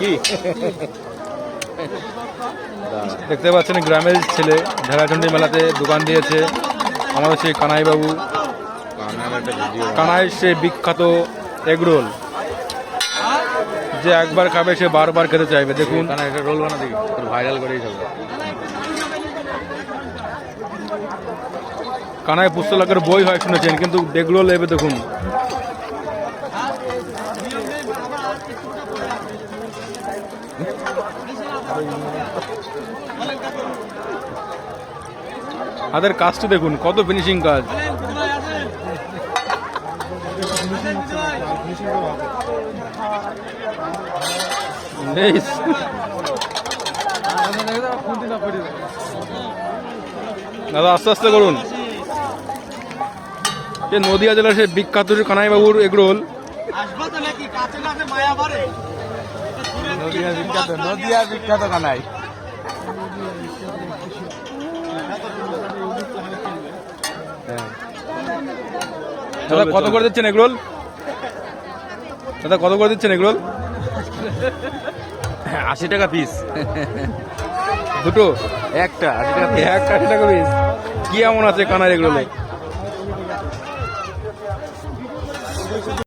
কি? দেখতে পাচ্ছেন গ্রামের ছেলে ঢেলাচন্ডী মেলাতে দোকান দিয়েছে। আমাদের সেই কানাই বাবু কানার একটা ভিডিও কানাই সে বিখ্যাত এগরোল যে একবার খাবে সে বারবার খেতে চাইবে দেখুন। রোল বানা দেখি ভাইরাল করেই খাবে কানাই পুস্তকের বই হয় শুনেছেন কিন্তু এগরোল এবে দেখুন। হাতের কাজটা দেখুন, কত ফিনিশিং কাজ। দাদা, আস্তে আস্তে করুন। নদিয়া জেলার সে বিখ্যাত কানাইবাবুর এগরোল নদিয়া বিখ্যাত কানাই। দাদা কত করে দিচ্ছেন এগরোল দাদা কত করে দিচ্ছেন এগরোল আশি টাকা পিস দুটো? একটা আশি টাকা একটা আশি টাকা পিস কি এমন আছে কানার এগরোলে